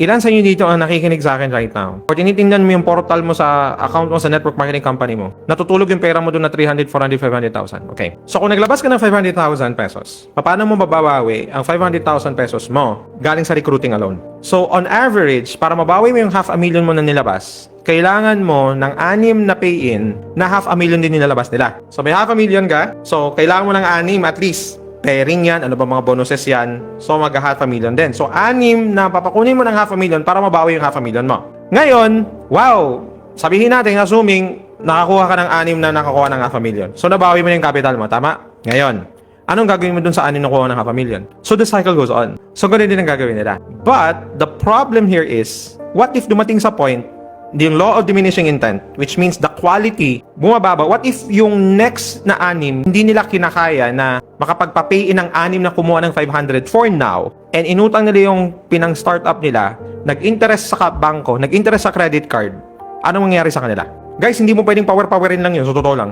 Ilan sa inyo dito ang nakikinig sa akin right now? Or tinitingnan mo yung portal mo sa account mo sa network marketing company mo. Natutulog yung pera mo doon na 300, 400, 500,000. Okay. So kung naglabas ka ng 500,000 pesos, paano mo mababawi ang 500,000 pesos mo galing sa recruiting alone? So on average, para mabawi mo yung half a million mo na nilabas, kailangan mo ng anim na pay-in na half a million din nilalabas nila. So may half a million ka, so kailangan mo ng anim at least pairing yan, ano ba mga bonuses yan. So, mag half a million din. So, anim na papakunin mo ng half a million para mabawi yung half a million mo. Ngayon, wow, sabihin natin, assuming nakakuha ka ng anim na nakakuha ng half a million. So, nabawi mo na yung capital mo, tama? Ngayon, anong gagawin mo dun sa anim na kuha ng half a million? So, the cycle goes on. So, ganun din ang gagawin nila. But, the problem here is, what if dumating sa point yung law of diminishing intent, which means the quality, bumababa. What if yung next na anim, hindi nila kinakaya na makapagpa-pay in ng anim na kumuha ng 500 for now, and inutang nila yung pinang startup nila, nag-interest sa bangko, nag-interest sa credit card, anong mangyayari sa kanila? Guys, hindi mo pwedeng power-powerin lang yun, so totoo lang.